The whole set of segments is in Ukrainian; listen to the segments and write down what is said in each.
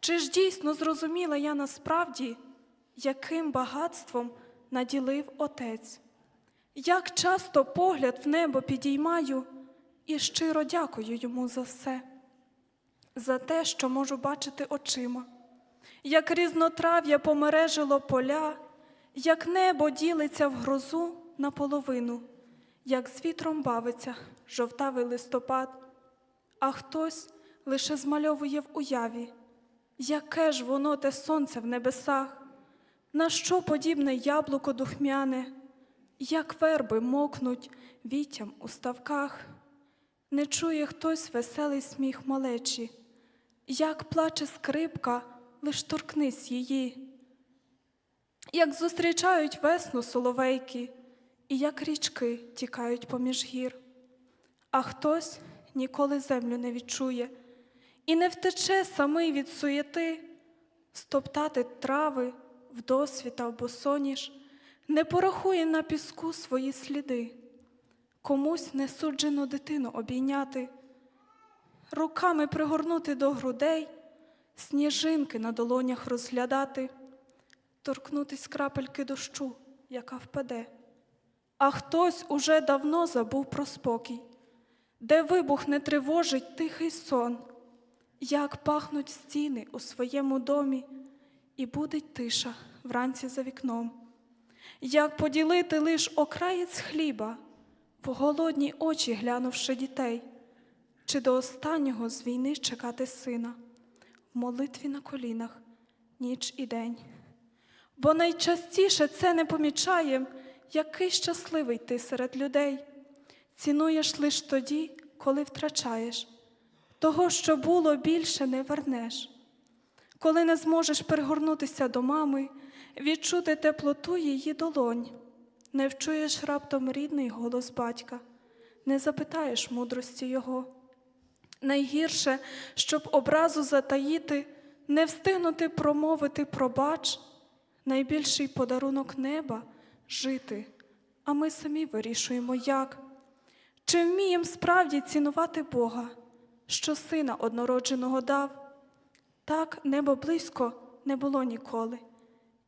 Чи ж дійсно зрозуміла я насправді, яким багатством наділив Отець? Як часто погляд в небо підіймаю і щиро дякую йому за все, за те, що можу бачити очима, як різнотрав'я помережило поля, як небо ділиться в грозу наполовину, як з вітром бавиться жовтавий листопад, а хтось лише змальовує в уяві. Яке ж воно те сонце в небесах, на що подібне яблуко духмяне, як верби мокнуть віттям у ставках, не чує хтось веселий сміх малечі, як плаче скрипка, лиш торкнись її, як зустрічають весну соловейки, і як річки тікають поміж гір, а хтось ніколи землю не відчує і не втече самий від суєти, стоптати трави в босоніж, не порахує на піску свої сліди, комусь не суджено дитину обійняти, руками пригорнути до грудей, сніжинки на долонях розглядати, торкнутись крапельки дощу, яка впаде. А хтось уже давно забув про спокій, де вибух не тривожить тихий сон як пахнуть стіни у своєму домі, і будить тиша вранці за вікном, як поділити лиш окраєць хліба, в голодні очі глянувши дітей, чи до останнього з війни чекати сина, в молитві на колінах ніч і день. Бо найчастіше це не помічаєм, який щасливий ти серед людей, цінуєш лиш тоді, коли втрачаєш. Того, що було, більше не вернеш. Коли не зможеш перегорнутися до мами, відчути теплоту її долонь, не вчуєш раптом рідний голос батька, не запитаєш мудрості його. Найгірше, щоб образу затаїти, не встигнути промовити пробач, найбільший подарунок неба жити, а ми самі вирішуємо, як. Чи вміємо справді цінувати Бога? Що сина однородженого дав, так небо близько не було ніколи,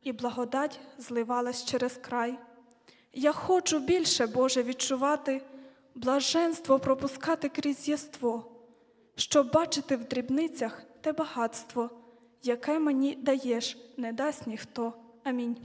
і благодать зливалась через край. Я хочу більше, Боже, відчувати, блаженство пропускати крізь єство, щоб бачити в дрібницях те багатство, яке мені даєш, не дасть ніхто. Амінь.